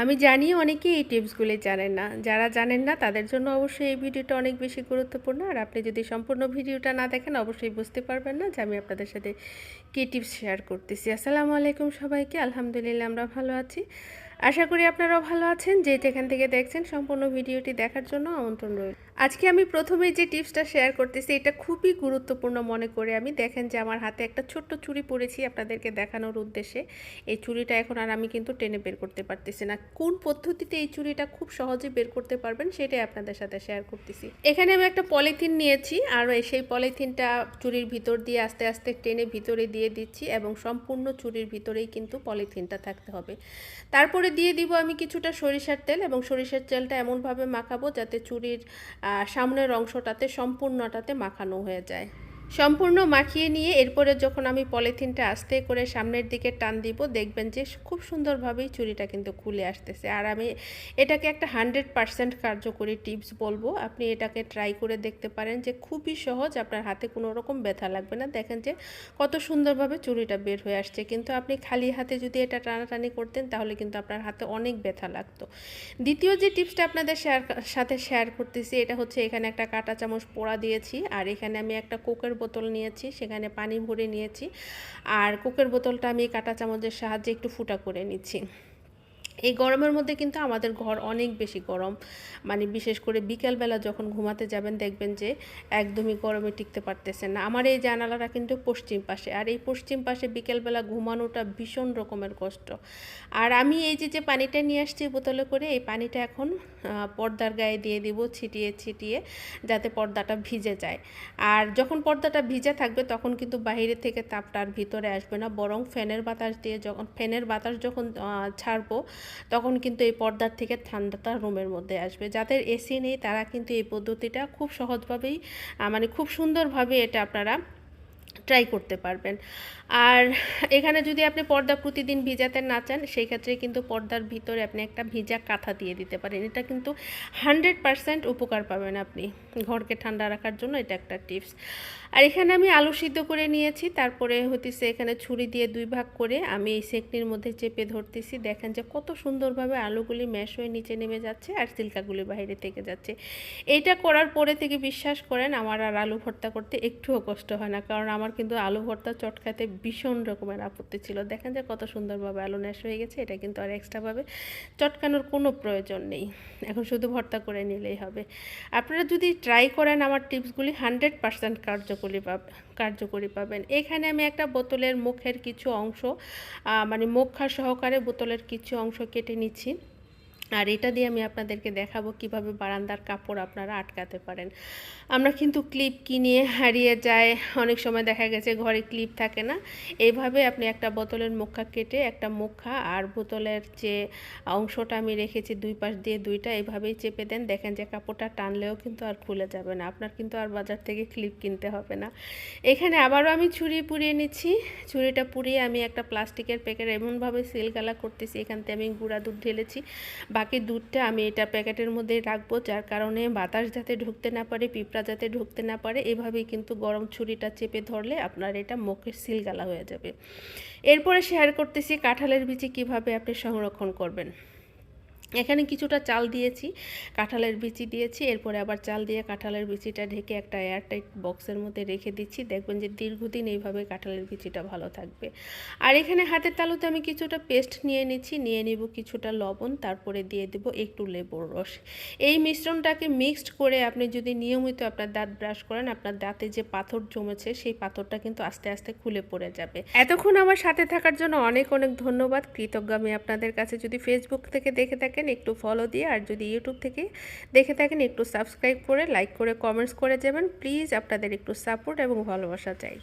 আমি জানি অনেকে এই টিপসগুলি জানেন না। যারা জানেন না, তাদের জন্য অবশ্যই এই ভিডিওটা অনেক বেশি গুরুত্বপূর্ণ। আর আপনি যদি সম্পূর্ণ ভিডিওটা না দেখেন, অবশ্যই বুঝতে পারবেন না যে আমি আপনাদের সাথে কী টিপস শেয়ার করতেছি। আসসালামু আলাইকুম সবাইকে। আলহামদুলিল্লাহ, আমরা ভালো আছি। আশা করি আপনারাও ভালো আছেন। যে যেখান থেকে দেখছেন, সম্পূর্ণ ভিডিওটি দেখার জন্য আমন্ত্রণ রইল। আজকে আমি প্রথমেই যে টিপসটা শেয়ার করতেছি, এটা খুবই গুরুত্বপূর্ণ মনে করে আমি। দেখেন যে আমার হাতে একটা ছোট্ট চুড়ি পরেছি আপনাদেরকে দেখানোর উদ্দেশ্যে। এই চুড়িটা এখন আর আমি কিন্তু টেনে বের করতে পারতেছি না। কোন পদ্ধতিতে এই চুড়িটা খুব সহজে বের করতে পারবেন, সেটাই আপনাদের সাথে শেয়ার করতেছি। এখানে আমি একটা পলিথিন নিয়েছি, আর সেই পলিথিনটা চুরির ভিতর দিয়ে আস্তে আস্তে টেনে ভিতরে দিয়ে দিচ্ছি এবং সম্পূর্ণ চুরির ভিতরেই কিন্তু পলিথিনটা থাকতে হবে। তারপরে দিয়ে দিব আমি কিছুটা সরিষার তেল এবং সরিষার তেলটা এমনভাবে মাখাবো যাতে চুরির সামনের অংশটাতে সম্পূর্ণটাতে মাখানো হয়ে যায়। সম্পূর্ণ মাখিয়ে নিয়ে এরপরে যখন আমি পলিথিনটা আস্তে করে সামনের দিকে টান দিব, দেখবেন যে খুব সুন্দরভাবেই চুরিটা কিন্তু খুলে আসতেছে। আর আমি এটাকে একটা হান্ড্রেড পারসেন্ট কার্যকরী টিপস বলব, আপনি এটাকে ট্রাই করে দেখতে পারেন যে খুবই সহজ, আপনার হাতে কোনো রকম ব্যথা লাগবে না। দেখেন যে কত সুন্দরভাবে চুরিটা বের হয়ে আসছে। কিন্তু আপনি খালি হাতে যদি এটা টানাটানি করতেন, তাহলে কিন্তু আপনার হাতে অনেক ব্যথা লাগতো। দ্বিতীয় যে টিপসটা আপনাদের শেয়ার সাথে শেয়ার করতেছি, এটা হচ্ছে এখানে একটা কাঁটা চামচ পোড়া দিয়েছি। আর এখানে আমি একটা কোকের বোতল নিয়েছি, সেখানে পানি ভরে নিয়েছি। আর কুকের বোতলটা আমি কাঁটা চামচের সাহায্যে একটু ফুটা করে নিচ্ছি। এই গরমের মধ্যে কিন্তু আমাদের ঘর অনেক বেশি গরম। মানে বিশেষ করে বিকেলবেলা যখন ঘুমাতে যাবেন, দেখবেন যে একদমই গরমে টিকতে পারতেছেন না। আমার এই জানালাটা কিন্তু পশ্চিম পাশে। আর এই পশ্চিম পাশে বিকেলবেলা ঘুমানোটা ভীষণ রকমের কষ্ট। আর আমি এই যে যে পানিটা নিয়ে আসছি বোতলে করে, এই পানিটা এখন পর্দার গায়ে দিয়ে দিব ছিটিয়ে ছিটিয়ে, যাতে পর্দাটা ভিজে যায়। আর যখন পর্দাটা ভিজে থাকবে, তখন কিন্তু বাইরে থেকে তাপটা আর ভিতরে আসবে না। বরং ফ্যানের বাতাস দিয়ে যখন, ফ্যানের বাতাস যখন ছাড়বো তখন কিন্তু এই পর্দার থেকে ঠান্ডাটা রুমের মধ্যে আসবে। যাদের এসি নেই তারা কিন্তু এই পদ্ধতিটা খুব সহজভাবেই মানে খুব সুন্দরভাবে এটা আপনারা ট্রাই করতে পারবেন। আর এখানে যদি আপনি পর্দা প্রতিদিন ভিজাতে না চান সেই ক্ষেত্রে কিন্তু পর্দার ভিতরে আপনি একটা ভিজা কাঁথা দিয়ে দিতে পারেন। এটা কিন্তু হান্ড্রেড পারসেন্ট উপকার পাবেন আপনি ঘরকে ঠান্ডা রাখার জন্য, এটা একটা টিপস। আর এখানে আমি আলু সিদ্ধ করে নিয়েছি, তারপরে হতেছে এখানে ছুরি দিয়ে দুই ভাগ করে আমি এই সেকনির মধ্যে চেপে ধরতেছি। দেখেন যে কত সুন্দরভাবে আলুগুলি ম্যাশ হয়ে নিচে নেমে যাচ্ছে আর সিল্কাগুলি বাইরে থেকে যাচ্ছে। এইটা করার পরে থেকে বিশ্বাস করেন, আমার আর আলু ভর্তা করতে একটুও কষ্ট হয় না, কারণ আমার কিন্তু আলু ভর্তা চটকাতে ভীষণ রকমের আপত্তি ছিল। দেখেন যে কত সুন্দরভাবে আলু ন্যাশ হয়ে গেছে, এটা কিন্তু আর এক্সট্রাভাবে চটকানোর কোনো প্রয়োজন নেই। এখন শুধু ভর্তা করে নিলেই হবে। আপনারা যদি ট্রাই করেন আমার টিপসগুলি হান্ড্রেড পারসেন্ট কার্যকরী পাব, কার্যকরী পাবেন। এখানে আমি একটা বোতলের মুখের কিছু অংশ মানে মুখা সহকারে বোতলের কিছু অংশ কেটে নিচ্ছি। আর এটা দিয়ে আমি আপনাদেরকে দেখাবো কীভাবে বারান্দার কাপড় আপনারা আটকাতে পারেন। আমরা কিন্তু ক্লিপ কিনে হারিয়ে যায়, অনেক সময় দেখা গেছে ঘরে ক্লিপ থাকে না। এইভাবে আপনি একটা বোতলের মুখা কেটে একটা মুখা আর বোতলের যে অংশটা আমি রেখেছি দুই পাশ দিয়ে দুইটা, এইভাবেই চেপে দেন। দেখেন যে কাপড়টা টানলেও কিন্তু আর খুলে যাবে না। আপনার কিন্তু আর বাজার থেকে ক্লিপ কিনতে হবে না। এখানে আবারও আমি ছুরি পুড়িয়ে নিচ্ছি। ছুরিটা পুড়িয়ে আমি একটা প্লাস্টিকের প্যাকেট এমনভাবে সিলগালা করতেছি। এখান থেকে আমি গুঁড়া দুধ ঢেলেছি। বাকি দুধটা আমি এটা প্যাকেটের মধ্যে রাখব, যার কারণে বাতাস যাতে ঢুকতে না পারে, পিঁপড়া যাতে ঢুকতে না পারে, এভাবেই কিন্তু গরম ছুরিটা চেপে ধরলে আপনার এটা মুখের সিলগালা হয়ে যাবে। এরপরে শেয়ার করতেছি কাঁঠালের বিচি কীভাবে আপনি সংরক্ষণ করবেন। এখানে কিছুটা চাল দিয়েছি, কাঁঠালের বিচি দিয়েছি, এরপরে আবার চাল দিয়ে কাঁঠালের বিচিটা ঢেকে একটা এয়ারটাইট বক্সের মধ্যে রেখে দিচ্ছি। দেখবেন যে দীর্ঘদিন এইভাবে কাঁঠালের বিচিটা ভালো থাকবে। আর এখানে হাতের তালুতে আমি কিছুটা পেস্ট নিয়ে নিচ্ছি, নিয়ে নিব কিছুটা লবণ, তারপরে দিয়ে দেব একটু লেবুর রস। এই মিশ্রণটাকে মিক্সড করে আপনি যদি নিয়মিত আপনার দাঁত ব্রাশ করেন, আপনার দাঁতে যে পাথর জমেছে, সেই পাথরটা কিন্তু আস্তে আস্তে খুলে পড়ে যাবে। এতক্ষণ আমার সাথে থাকার জন্য অনেক অনেক ধন্যবাদ। কৃতজ্ঞ আমি আপনাদের কাছে। যদি ফেসবুক থেকে দেখে থাকেন থাকেন, একটু ফলো দিয়ে। আর যদি ইউটিউব থেকে দেখে থাকেন, একটু সাবস্ক্রাইব করে লাইক করে কমেন্টস করে যাবেন। প্লিজ আপনাদের একটু সাপোর্ট এবং ভালোবাসা চাই।